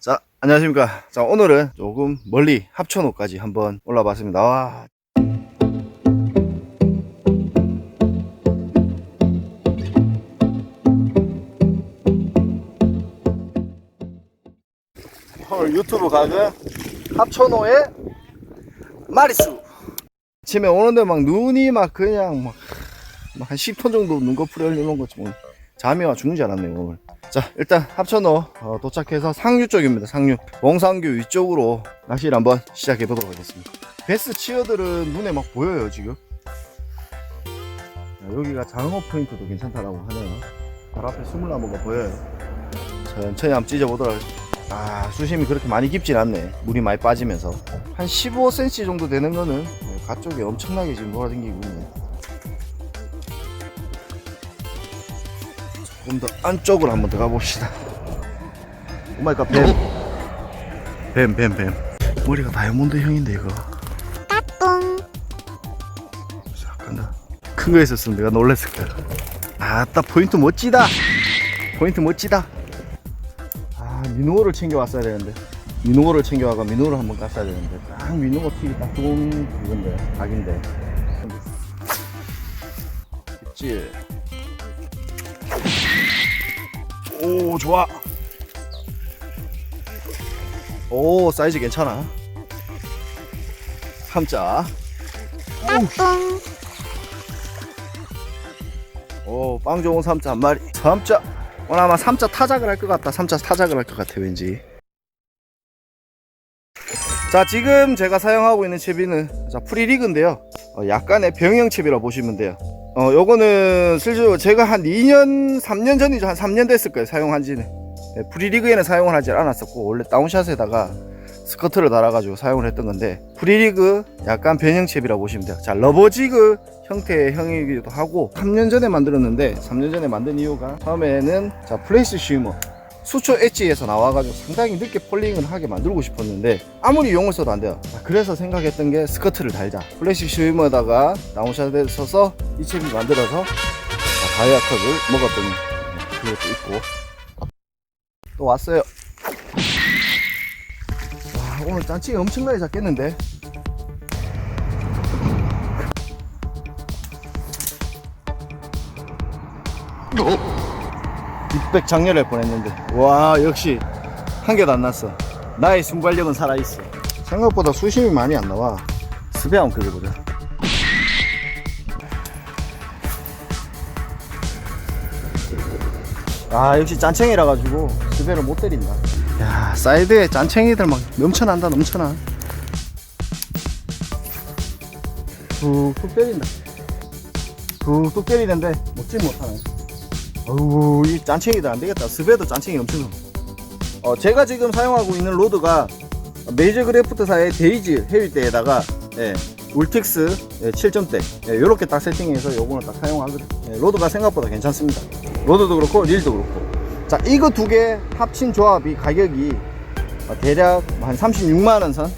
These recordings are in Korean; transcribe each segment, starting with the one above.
자, 안녕하십니까. 자, 오늘은 조금 멀리 합천호까지 한번 올라 봤습니다. 와. 오늘 유튜브 각은 합천호의 마리수. 아침에 오는데 막 눈이 막 그냥 막 한 10톤 정도 눈꺼풀이 흘리는 뭐. 잠이 와 죽는 줄 알았네요 오늘. 자 일단 합천호 어, 도착해서 상류 쪽입니다 상류. 몽상교 위쪽으로 낚시를 한번 시작해 보도록 하겠습니다. 베스 치어들은 눈에 막 보여요 지금. 자, 여기가 장어 포인트도 괜찮다라고 하네요. 바로 앞에 스물나무가 보여요. 천천히 한번 찢어보도록 하겠습니다 아 수심이 그렇게 많이 깊진 않네. 물이 많이 빠지면서. 한 15cm 정도 되는 거는 어, 가쪽에 엄청나게 지금 돌아다니고 있네 좀더 안쪽으로 한번 들어가 봅시다. 오마이갓 뱀. 뱀, 뱀, 뱀. 머리가 다이아몬드 형인데 이거. 자, 간다. 큰 거 있었으면 내가 놀랬을 거야. 아따 포인트 멋지다. 포인트 멋지다. 아 민호를 챙겨 왔어야 되는데. 민호를 챙겨와가 민호를 한번 깠어야 되는데. 딱 민호가 튀기 딱 좋은 그건데 각인데. 있지. 오 좋아. 오 사이즈 괜찮아. 삼자. 오빵 좋은 삼자 한 마리. 삼자. 오늘 아마 삼자 타작을 할 것 같다. 삼자 타작을 할 것 같아 왠지. 자 지금 제가 사용하고 있는 채비는 자 프리리그인데요. 어, 약간의 병영 채비라 보시면 돼요 어, 요거는 실제로 제가 한 2년, 3년 전이죠. 한 3년 됐을 거예요. 사용한 지는. 네, 프리리그에는 사용을 하지 않았었고, 원래 다운샷에다가 스커트를 달아가지고 사용을 했던 건데, 프리리그 약간 변형칩이라 고 보시면 돼요. 자, 러버지그 형태의 형이기도 하고, 3년 전에 만들었는데, 3년 전에 만든 이유가, 처음에는, 자, 플레이스 쉬머. 수초 엣지에서 나와가지고 상당히 늦게 폴링을 하게 만들고 싶었는데 아무리 용을 써도 안 돼요. 그래서 생각했던 게 스커트를 달자. 플래시 슈이머에다가 다운샷에 써서 이 책을 만들어서 다이아컵을 먹었더니 그것도 있고. 또 왔어요. 와 오늘 잔치 엄청나게 작겠는데? 어? 600 장렬할 보냈는데. 와 역시 한 개도 안 났어. 나의 순발력은 살아있어. 생각보다 수심이 많이 안 나와. 스배하면 그거거든 아 역시 짠챙이라 가지고 수배를 못 때린다. 야 사이드에 짠챙이들 막 넘쳐난다 넘쳐나 툭툭 때린다. 툭툭 때리는데 못지 못하네. 어우 이 짠챙이도 안되겠다. 스베도 짠챙이 엄청 많아 어, 제가 지금 사용하고 있는 로드가 메이저 그래프트사의 데이지 헤비대에다가 예, 울텍스 예, 7점대 예, 이렇게 딱 세팅해서 요거는 딱 사용하거든요 예, 로드가 생각보다 괜찮습니다. 로드도 그렇고 릴도 그렇고. 자 이거 두 개 합친 조합이 가격이 어, 대략 한 36만원 선?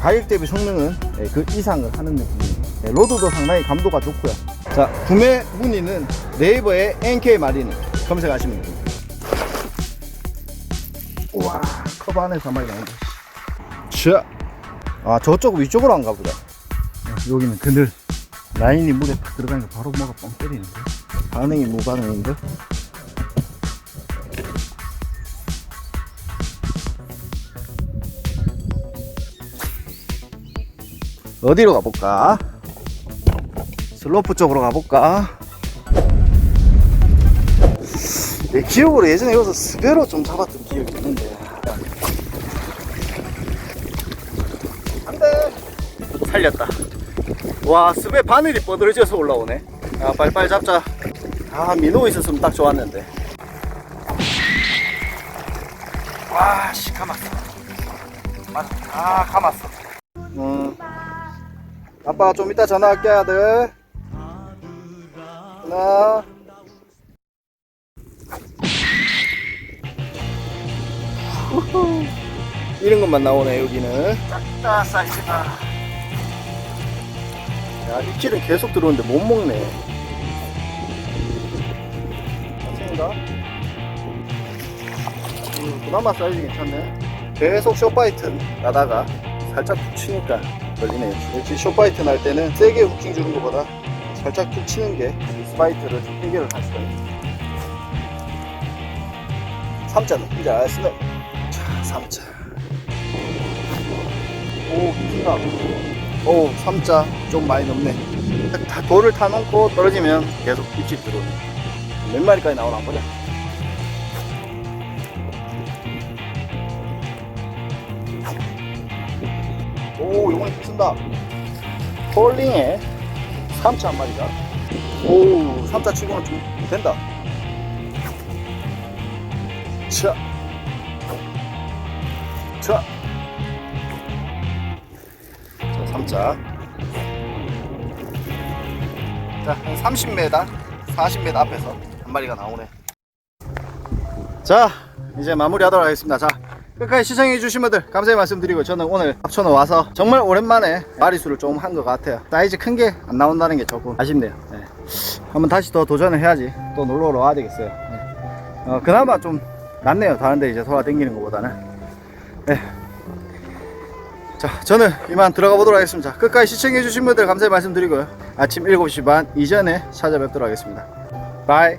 가격 대비 성능은 예, 그 이상을 하는 느낌이에요 예, 로드도 상당히 감도가 좋고요 자 구매 문의는 네이버에 NK 마리는 검색하시면 됩니다. 우와 컵 안에서 한 마리 나온다 자, 아 저쪽 위쪽으로 안 가보자 어, 여기는 그늘. 라인이 물에 탁 들어가니까 바로 뭐가 뻥 때리는데. 반응이 무반응인데? 어디로 가볼까? 슬로프 쪽으로 가볼까? 내 기억으로 예전에 여기서 스베로 좀 잡았던 기억이 있는데. 안돼. 살렸다. 와 스베 바늘이 뻗어져서 올라오네. 아 빨리빨리 잡자. 아 민호 있었으면 딱 좋았는데. 와씨 감았어. 맞아. 아 감았어. 음. 아빠 좀 이따 전화할게 아들 하나 우후. 이런 것만 나오네 여기는 작다 사이즈가 야 입질은 계속 들어오는데 못 먹네 생인가? 음, 그나마 사이즈 괜찮네 계속 숏바이트 나다가 살짝 툭 치니까 걸리네요. 역시 숏바이트 날 때는 세게 후킹 주는 것보다 살짝 툭 치는 게 스바이트를 좀 해결을 할 수가 있어요. 3자는 이제 알았으면 자 3자. 오 힘나 오 3자 좀 많이 넘네. 다 돌을 타놓고 떨어지면 계속 입질 들어오네. 몇 마리까지 나오나 보자. 오 요번에 붙는다. 폴링에 3자 한 마리가 오 3자 치고는 좀 된다 자 자. 자, 3자. 자, 한 30m, 40m 앞에서 한 마리가 나오네. 자, 이제 마무리하도록 하겠습니다. 자, 끝까지 시청해주신 분들 감사의 말씀드리고 저는 오늘 합천에 와서 정말 오랜만에 마리수를 좀 한 것 같아요. 사이즈 큰 게 안 나온다는 게 조금 아쉽네요. 네. 한번 다시 더 도전을 해야지. 또 놀러 오러 와야 되겠어요. 네. 어, 그나마 좀 낫네요. 다른데 이제 돌아다니는 것보다는. 네. 자, 저는 이만 들어가 보도록 하겠습니다. 끝까지 시청해 주신 분들 감사의 말씀 드리고요. 아침 7시 반 이전에 찾아뵙도록 하겠습니다. 바이.